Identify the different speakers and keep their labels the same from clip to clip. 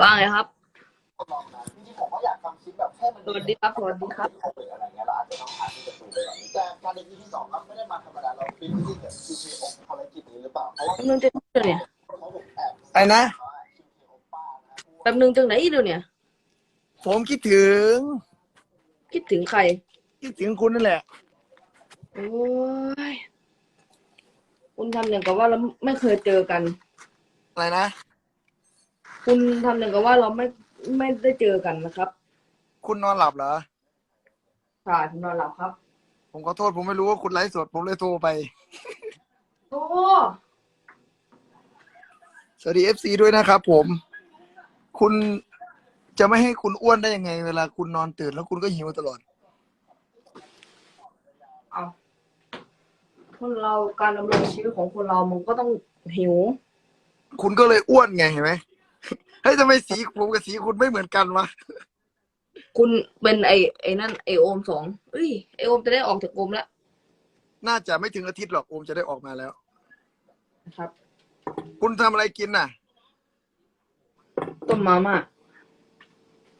Speaker 1: ว่าไงครับ
Speaker 2: จริงๆผมก็อยากทำคลิปแบบให้มัน
Speaker 1: สวัสดีครับสวัสดีครับ
Speaker 2: โควิดอะไรเงี้ยเราอาจจะต้องหาที่ประตูไปก่อนแต่การเรียนที่สองครับไม่ได้มาธรรมดาเราฟิตติ้งกับ QK องภารกิจนี้หรือเปล่าเพราะว่า
Speaker 1: แป๊บนึงจะเดี๋ยวเนี่ย
Speaker 2: เขาผมแอบ
Speaker 3: ไอ้นะ
Speaker 2: ว่า QK องป้านะ
Speaker 1: แป๊บนึงจังไหนเดี๋ยวเนี่ย
Speaker 3: ผมคิดถึง
Speaker 1: คิดถึงใคร
Speaker 3: คิดถึงคุณนั่นแหละ
Speaker 1: โอ้ยคุณทำอย่างกับว่าเราไม่เคยเจอกัน
Speaker 3: อะไรนะ
Speaker 1: คุณทำอย่างกับว่าเราไม่ไม่ได้เจอกันนะครับ
Speaker 3: คุณนอนหลับเหรอ
Speaker 1: ค่ะผมนอนหลับครับ
Speaker 3: ผมขอโทษผมไม่รู้ว่าคุณไลฟ์สดผมเลยโทรไป
Speaker 1: โอ้
Speaker 3: สวัสดีเอฟซีด้วยนะครับผม คุณจะไม่ให้คุณอ้วนได้ยังไง เวลาคุณนอนตื่นแล้วคุณก็หิวตลอด
Speaker 1: เอาคนเราการดำรงชีวิตของคนเรามันก็ต้องหิว
Speaker 3: คุณก็เลยอ้วนไงเห็นไหม เฮ้ยทำไมสีผมกับสีคุณไม่เหมือนกันวะ
Speaker 1: คุณเป็นไอไอนั่นไอโอมสองเอ้ยไอโอมจะได้ออกจากกรมแล้ว
Speaker 3: น่าจะไม่ถึงอาทิตย์หรอกโอมจะได้ออกมาแล้ว
Speaker 1: นะครับ
Speaker 3: คุณทำอะไรกินน่ะ
Speaker 1: ต้มมาม่า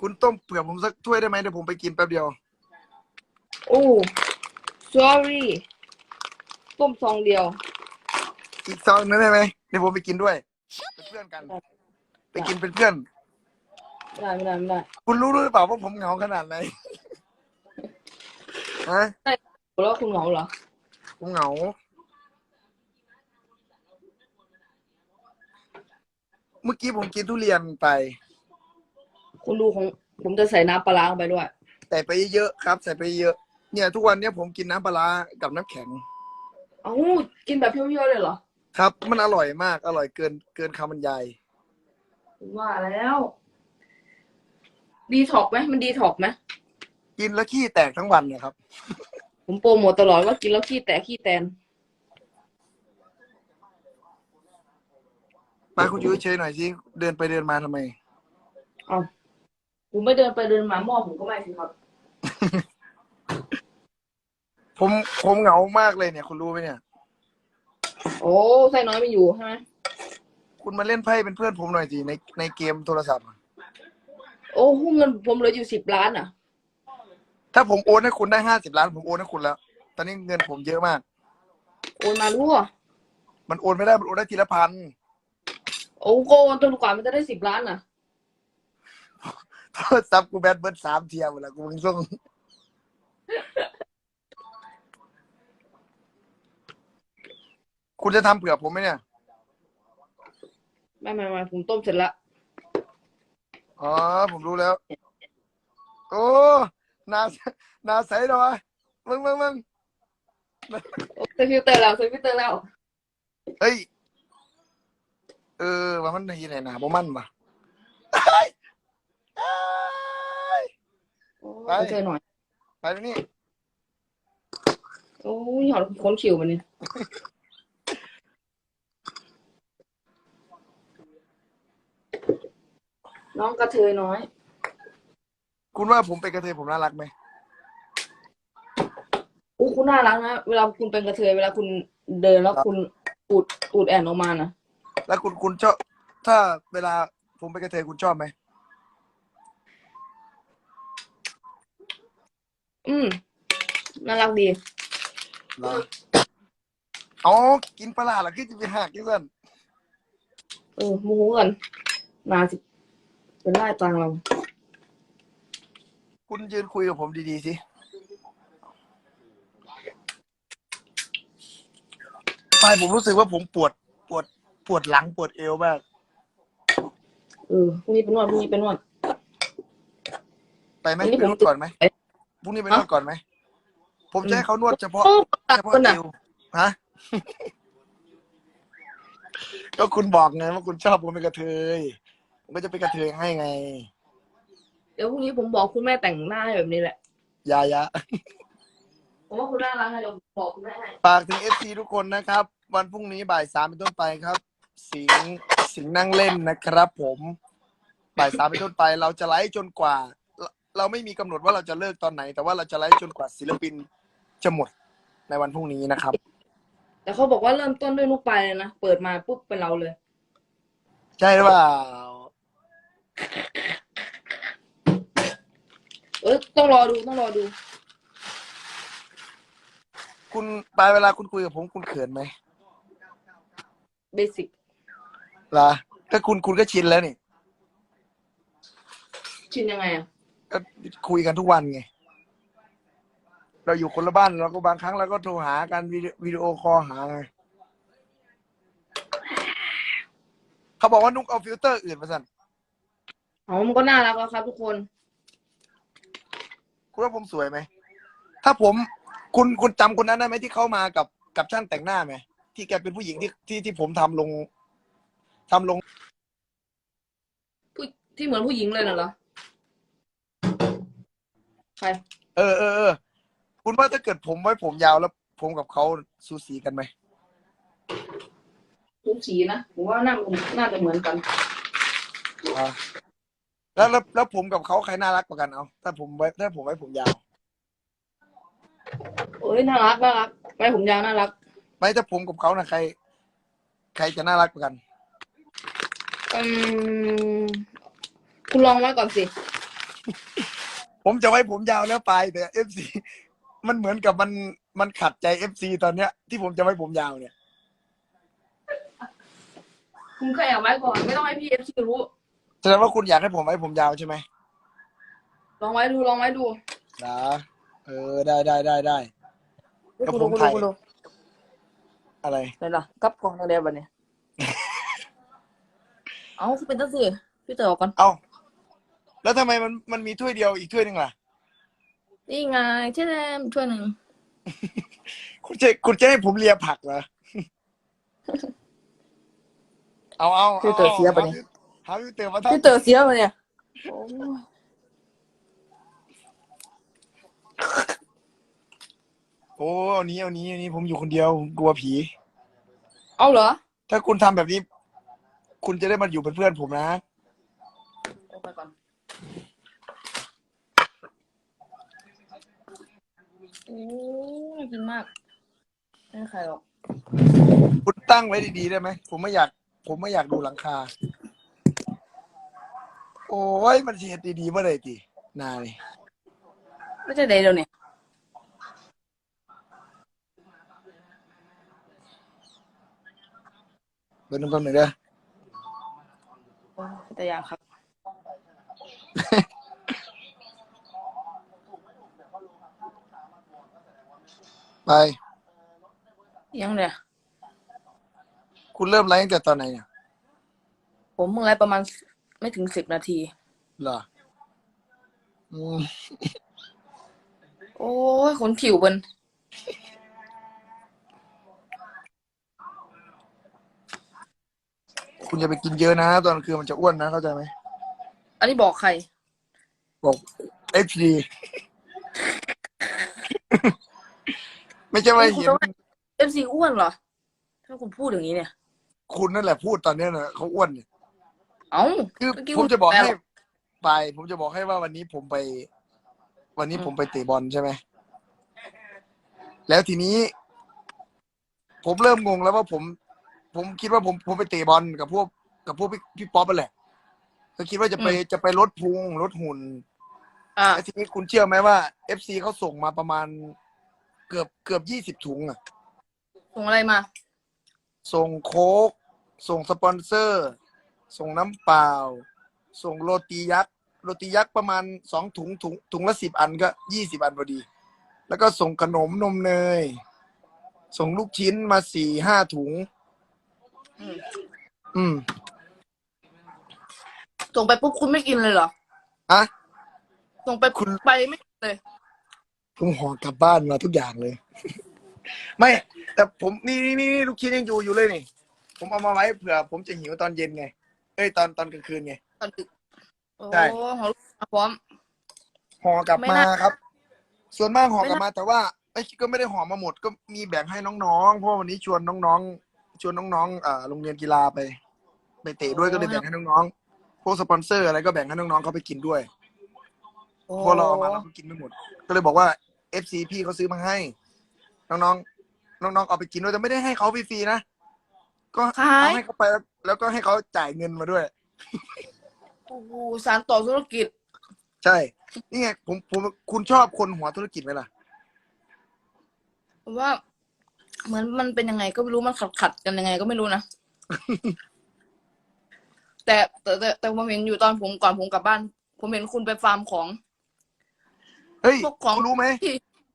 Speaker 3: คุณต้มเผื่อผมสักถ้วยได้ไหมเดี๋ยวผมไปกินแป๊บเดียว
Speaker 1: โอ้ sorry ต้มซองเดียว
Speaker 3: อีกซองนึงได้ไหมเดี๋ยวผมไปกินด้วยเป็นเพื่อนกัน ไปกินเป็นเพื่อน
Speaker 1: ไม่ได้ไม่ได้ไม่ได้
Speaker 3: คุณรู้หรือเปล่าว่าผมเหงาขนาดไหน ฮะ
Speaker 1: แล้วคุณเหงาเหรอ
Speaker 3: ผมเหงา เมื่อกี้ผมกินทุเรียนไป
Speaker 1: คุณดูของผมจะใส่น้ำปลาร้าลงไปด้วย
Speaker 3: แต่ไปเยอะๆครับ ใส่ไปเยอะ เนี่ย ทุกวันเนี้ยผมกินน้ำปลาร้ากับน้ำแข็ง
Speaker 1: เอ้ากินแบบเพียวๆเลยเหรอ
Speaker 3: ครับ มันอร่อยมาก อร่อยเกินเกินคำบรรยาย
Speaker 1: ผม ว่าแล้ว ดีท็อกไหมมันดีท็อกไหม
Speaker 3: กินแล้วขี้แตกทั้งวันเนะครับ
Speaker 1: ผมโปรโมทตลอดว่ากินแล้วขี้แตกขี้แตน
Speaker 3: มาคุณอยู่เฉยๆหน่อยสิเดินไปเดินมาทำไม
Speaker 1: เอ้าผมไม่เดินไปเดินมาหม้อผมก็ไม่สิครับ
Speaker 3: ผมผมเหงามากเลยเนี่ย คุณรู้ไหมเนี่ย
Speaker 1: โอ้ไส้น้อยไม่อยู่ใช่ไหม
Speaker 3: คุณมาเล่นไพ่เป็นเพื่อนผมหน่อยสิในในเกมโทรศัพท์
Speaker 1: โอ้เงินผมเหลืออยู่สิบล้านอะ
Speaker 3: ถ้าผมโอนให้คุณได้ห้าสิบล้าน ผมโอนให้คุณแล้ว ตอนนี้เงินผมเยอะมาก
Speaker 1: โอนมารั่ว
Speaker 3: มันโอนไม่ได้มันโอนได้ทีละพัน
Speaker 1: โอ้โกนจนกว่ามันจะได้สิบล้านอะ
Speaker 3: โทรศัพท์กูแบตเบิร์ดสามเทียหมดแล้วกูมึงส่งคุณจะทำเผื่อผมไหมเนี่ย
Speaker 1: ไม่ไม่ไม่ผมต้มเสร็จแล้ว
Speaker 3: อ๋อ ผมรู้แล้ว โอ้หนาหนาใสหน่อยมึงมึงมึง
Speaker 1: โอ้ใส่ฟิลเตอร์แล้วใส่ฟิลเตอร์แล้ว
Speaker 3: เฮ้ย เออว่ามันดีไหนหนาบ่มันปะเอ้ยเอ้ย
Speaker 1: โอ้
Speaker 3: ไป
Speaker 1: ไปเจอหน่อย
Speaker 3: ไปตรงนี้
Speaker 1: โอ้ยหอดคนขิวมันเนี่ น้องกระเทยน้อย
Speaker 3: คุณว่าผมเป็นกระเทยผมน่ารักไหม
Speaker 1: อู้คุณน่ารักนะเวลาคุณเป็นกระเทยเวลาคุณเดินแล้วคุณปูดปูดแอนออกมานะ
Speaker 3: แล้วคุณคุณชอบ ถ้าเวลาผมเป็นกระเทยคุณชอบไหม
Speaker 1: อืมน่ารักดี
Speaker 3: เหรออ๋อกินปลาร้าเหรอคือจะไปหักยังสั่น
Speaker 1: เออโมูหูกันนาสิ เป็นไล่ตังเรา
Speaker 3: คุณยืนคุยกับผมดีๆสิ ไปผมรู้สึกว่าผมปวด ปวด ปวดหลังปวดเอวมาก
Speaker 1: เออพรุ่งนี้เป็นนวดพรุ่งนี้เป็นนวด
Speaker 3: ไปไหม
Speaker 1: อันนี้
Speaker 3: ไป
Speaker 1: ผม
Speaker 3: นวดก่อนไหม
Speaker 1: เอ๊ะ
Speaker 3: พรุ่งนี้ไปนวดก่อนไหม ผมจะให้เขานวดเฉพาะ
Speaker 1: โอ้ตัด
Speaker 3: เฉพาะ
Speaker 1: คนอะ
Speaker 3: เอวฮะ ก็คุณบอกไงว่าคุณชอบผมเป็นกระเทย ผมก็จะเป็นกระเทยให้ไง
Speaker 1: เดี๋ยวพรุ่งนี้ผมบอกคุณแม่แต่งหน้าให้แบบนี้แหละ
Speaker 3: ยายะ
Speaker 1: ผมว่าคุณน่ารักนะเดี๋ยวผมบอกคุณแม่ให้
Speaker 3: ฝากถึงเอฟซีทุกคนนะครับ วันพรุ่งนี้บ่ายสามเป็นต้นไปครับ สิงห์สิงห์นั่งเล่นนะครับ ผมบ่ายสามเป็นต้นไป เราจะไลฟ์จนกว่า เราเราไม่มีกำหนดว่าเราจะเลิกตอนไหน แต่ว่าเราจะไลฟ์จนกว่าศิลปินจะหมดในวันพรุ่งนี้นะครับ
Speaker 1: แต่เขาบอกว่าเริ่มต้นด้วยลูกปลายเลยนะ เปิดมาปุ๊บเป็นเราเลย
Speaker 3: ใช่หรือเปล่า
Speaker 1: เออต้องรอดูต้องรอดู
Speaker 3: คุณปลายเวลาคุณคุยกับผมคุณเขินไหม
Speaker 1: เบสิก
Speaker 3: ล่ะก็คุณคุณก็ชินแล้วนี่
Speaker 1: ชินยังไงอะ
Speaker 3: ก็คุยกันทุกวันไง เราอยู่คนละบ้านเราก็บางครั้งเราก็โทรหากันวิดีวิดีโอคอลหาไงเขาบอกว่านุกเอาฟิลเตอร์อื่นมาสั่น
Speaker 1: อ๋อมันก็น่ารักแล้วครับ ทุกคน
Speaker 3: คุณว่าผมสวยไหม ถ้าผมคุณคุณจำคนนั้นได้ไหมที่เขามากับกับช่างแต่งหน้าไหมที่แกเป็นผู้หญิงที่ที่ที่ผมทำลงทำลง
Speaker 1: ผู้ที่เหมือนผู้หญิงเลยน่ะเหรอ ใคร
Speaker 3: เออเออเออคุณว่าถ้าเกิดผมไว้ผมยาวแล้ว ผมกับเขาสูสีกันไหม
Speaker 1: ทุกสีนะ ผมว่าน่าน่าจะเหมือนกัน
Speaker 3: อ่า แล้วแล้วแล้วผมกับเขาใครน่ารักกว่ากันเอาถ้าผมไว้ถ้าผมไว้ผมยาว
Speaker 1: เอ้ยน่ารักน่ารักไปผมยาวน่ารัก
Speaker 3: ไม่ถ้าผมกับเขานะใคร ใครจะน่ารักกว่ากัน
Speaker 1: อืมคุณลองไว้ก่อนสิ
Speaker 3: ผมจะไว้ผมยาวแล้วไปแต่เอฟซีมันเหมือนกับมันมันขัดใจเอฟซีตอนเนี้ย ที่ผมจะไว้ผมยาวเนี่ย
Speaker 1: คุณแค่เอาไว้ก่อน ไม่ต้องให้พี่เอฟซีรู้
Speaker 3: แสดงว่าคุณอยากให้ผมไว้ผมยาวใช่ไหม
Speaker 1: ลองไว้ดูลองไว้ดู
Speaker 3: นะเออได้ได้ได้ได้กับผม
Speaker 1: คุณ
Speaker 3: ไท
Speaker 1: ดู
Speaker 3: ย
Speaker 1: คุณดู
Speaker 3: อะไร
Speaker 1: ไหนล่ะกับกล่องทางเดียวบันเนี่ยเอาคือเป็นตั้งสิพี่เต๋อก่อน
Speaker 3: เอาแล้วทำไมมันมันมีถ้วยเดียวอีกถ้วยหนึ่งล่ะ
Speaker 1: นี่ไงเช่นมช่วยหนึ่ง
Speaker 3: คุณจะคุณจะให้ผมเลียผักเหรอเอาเอา
Speaker 1: พี่เต๋อเสียปะเนี่ย
Speaker 3: หาพี่เต๋อมาทำ
Speaker 1: พี่เต๋อเสียมาเนี่ยโอ้ย
Speaker 3: โอ้เอานี้เอานี้เอานี้ผมอยู่คนเดียวผมกลัวผี
Speaker 1: เอาเหรอ
Speaker 3: ถ้าคุณทำแบบนี้ คุณจะได้มาอยู่เป็นเพื่อนผมนะ
Speaker 1: เอาไปก่อนโอ้ยน่ากินมากไม่ใครหรอก
Speaker 3: คุณตั้งไว้ดีๆได้ไหม ผมไม่อยาก ผมไม่อยากดูหลังคา โอ้ยมันเสียดีๆเมื่อไหร่ตีนานี่
Speaker 1: ไม่ใช่เดี๋ยวเนี่ย
Speaker 3: เดี๋ยวนึงแป๊บหนึงเด้อ
Speaker 1: โอ้ยแต่อย่างครับ
Speaker 3: ไป
Speaker 1: ยังเนี่ย
Speaker 3: คุณเริ่มไลฟ์ตั้งแต่ตอนไหนเนี่ย
Speaker 1: ผมเมื่อไรประมาณ ไม่ถึงสิบนาที
Speaker 3: เหรออืม
Speaker 1: โอ้ยขนผิวบน
Speaker 3: คุณอย่าไปกินเยอะนะ ตอนกลางคืนมันจะอ้วนนะ เข้าใจไหม
Speaker 1: อันนี้บอกใคร
Speaker 3: บอกเอฟดีไม่ใช่ว่าเห็น
Speaker 1: เอฟซีอ้วนเหรอถ้าคุณพูดอย่างนี้เนี่ย
Speaker 3: คุณนั่นแหละพูดตอนเนี้ยนะเขาอ้วนเนี่ย
Speaker 1: เอ้า
Speaker 3: คือ
Speaker 1: เมื่อกี้
Speaker 3: ผมจะบอก
Speaker 1: คุณแปล
Speaker 3: ให้
Speaker 1: หรอ
Speaker 3: ไปผมจะบอกให้ว่าวันนี้ผมไป วันนี้
Speaker 1: อืม
Speaker 3: ผมไปเตะบอลใช่ไหมแล้วทีนี้ ผมเริ่มงงแล้วว่าผม ผมคิดว่าผมผมไปเตะบอลกับพวกกับพวกพี่พี่ป๊อปไปแหละก็คิดว่าจะไปจะไปลดพุงลดหุ่น
Speaker 1: อ่า
Speaker 3: แล้วทีนี้คุณเชื่อไหมว่าเอฟซีเขาส่งมาประมาณเกือบเกือบยี่สิบถุงอะ
Speaker 1: ส่งอะไรมา
Speaker 3: ส่งโค้กส่งสปอนเซอร์ ส่งน้ำเปล่า ส่งโรตียักษ์โรตียักษ์ประมาณสองถุงถุงถุงละสิบอันก็ยี่สิบอันพอดี แล้วก็ส่งขนมนมเนย ส่งลูกชิ้นมาสี่ห้าถุง
Speaker 1: อืม
Speaker 3: อืม
Speaker 1: ส่งไปปุ๊บคุณไม่กินเลยเหรอ
Speaker 3: อะ
Speaker 1: ส่งไป
Speaker 3: คุณ
Speaker 1: ไปไม่กินเลย
Speaker 3: ผมห่อกลับบ้านมาทุกอย่างเลย ไม่ แต่ผมนี่นี่นี่นี่ลูกชิ้นยังอยู่อยู่เลยนี่ ผมเอามาไว้เผื่อ ผมจะหิวตอนเย็นไงเอ้ยตอนตอนกลางคืนไง
Speaker 1: ตอนดึกโอ้
Speaker 3: ใช่
Speaker 1: ของลูกมาพร้อม
Speaker 3: ห่อกลับ
Speaker 1: ไม่
Speaker 3: มา
Speaker 1: น่า
Speaker 3: ครับ ส่วนมากห่อกลับ
Speaker 1: ไม่น่า
Speaker 3: มา แต่ว่าไอ้ยก็ไม่ได้ห่อมาหมด ก็มีแบ่งให้น้องๆ เพราะวันนี้ชวนน้องๆ ชวนน้องๆอ่าโรงเรียนกีฬาไป ไปเตะด้วยก็เลยแบ่งให้น้องๆ พวกสปอนเซอร์อะไรก็แบ่งให้น้องๆเขาไปกินด้วย
Speaker 1: โอ้
Speaker 3: เพราะเราเอามาเราก็กินไม่หมด ก็เลยบอกว่าเอฟซีพี่เขาซื้อมาให้ น้องๆ น้องๆ เอาไปกินด้วยแต่ไม่ได้ให้เขาฟรีๆนะ ก็
Speaker 1: ขาย
Speaker 3: เอาให้เขาไปแล้วแล้วก็ให้เขาจ่ายเงินมาด้วย
Speaker 1: โอ้โหสารต่อธุรกิจ
Speaker 3: ใช่ นี่ไงผมผมคุณชอบคนหัวธุรกิจไหมล่ะ
Speaker 1: ผมว่าเหมือนมันเป็นยังไงก็ไม่รู้มันขัดขัดๆกันยังไงก็ไม่รู้นะ แต่แต่แต่แต่ผมเห็นอยู่ตอนผมก่อนผมกลับบ้าน ผมเห็นคุณไปฟาร์มของ
Speaker 3: เฮ้ย
Speaker 1: พวกของ
Speaker 3: คุณรู้ไหม
Speaker 1: ที่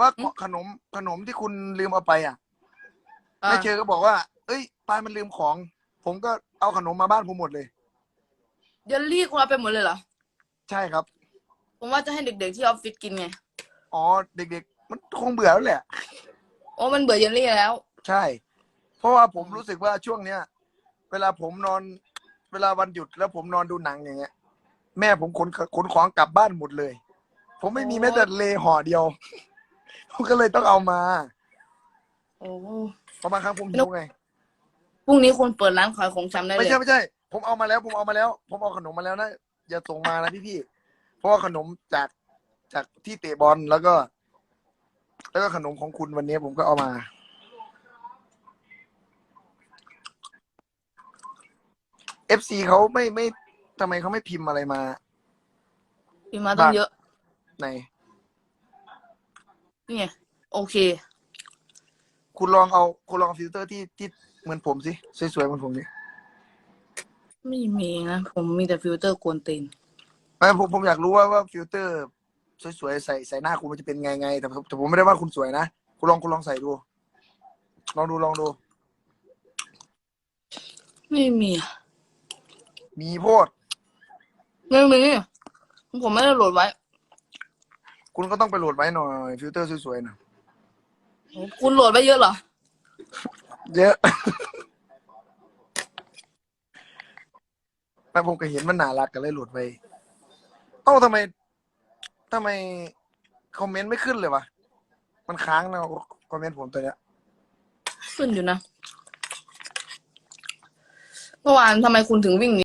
Speaker 3: ว่า
Speaker 1: อืม
Speaker 3: ขนมขนมที่คุณลืมเอาไปอะ
Speaker 1: อ่า
Speaker 3: แม่เชอก็บอกว่า เอ้ยปายมันลืมของ ผมก็เอาขนมมาบ้านผมหมดเลย
Speaker 1: เยลลี่คุณเอาไปหมดเลยเหรอ
Speaker 3: ใช่ครับ
Speaker 1: ผมว่าจะให้เด็กๆที่ออฟฟิศกินไง
Speaker 3: อ๋อเด็ก ๆ มันคงเบื่อแล้วแหละ
Speaker 1: โอ้มันเบื่อเยลลี่แล้ว
Speaker 3: ใช่ เพราะว่าผมรู้สึกว่าช่วงเนี้ย เวลาผมนอนเวลาวันหยุดแล้วผมนอนดูหนังอย่างเงี้ย แม่ผมขนขนของกลับบ้านหมดเลย ผมไม่มี
Speaker 1: โอ้
Speaker 3: แม้แต่เลห่อเดียว ผมก็เลยต้องเอามา
Speaker 1: โอ้
Speaker 3: เพราะบางครั้งผมหิวไง
Speaker 1: พรุ่งนี้คุณเปิดร้านขายของชำได้เล
Speaker 3: ไม่
Speaker 1: ย
Speaker 3: ใช่ไม่ใช่ ผมเอามาแล้ว ผมเอามาแล้ว ผมเอาขนมมาแล้วนะอย่าส่งมานะพี่พี่ๆเพราะว่าขนมจากจากที่เตะบอลแล้วก็ แล้วก็ขนมของคุณวันนี้ผมก็เอามาเอฟซีเขาไม่ไม่ทำไมเขาไม่พิมพ์อะไรมา
Speaker 1: พี่มาต้องเยอะ
Speaker 3: ใน
Speaker 1: นี่ไงโอเค
Speaker 3: คุณลองเอา คุณลองเอาฟิลเตอร์ที่ที่ เหมือนผมสิ สวยๆเหมือนผมสิ
Speaker 1: ไม่มีนะผมมีแต่ฟิลเตอร์กวนตีน
Speaker 3: ไม่ผมผมอยากรู้ว่าว่าฟิลเตอร์สวยๆใส่ใส่หน้าคุณมันจะเป็นไงไงแต่ผมแต่ผมไม่ได้ว่าคุณสวยนะคุณลองคุณลองใส่ดู ลองดูลองดู
Speaker 1: ไม่มีอะ
Speaker 3: มีโพด
Speaker 1: ไม่มีผมไม่ได้โหลดไว้
Speaker 3: คุณก็ต้องไปโหลดไว้หน่อยฟิลเตอร์สวยๆหน่อย
Speaker 1: คุณโหลดไว้เยอะเหรอ
Speaker 3: เยอะแต่ผมก็เห็นมันน่ารักกันเลยหลุดไป เอ้าทำไมทำไมคอมเมนต์ไม่ขึ้นเลยวะ มันค้างนะคอมเมนต์ผมตัวเนี้ย
Speaker 1: ขึ้นอยู่นะ เมื่อวานทำไมคุณถึงวิ่งหนี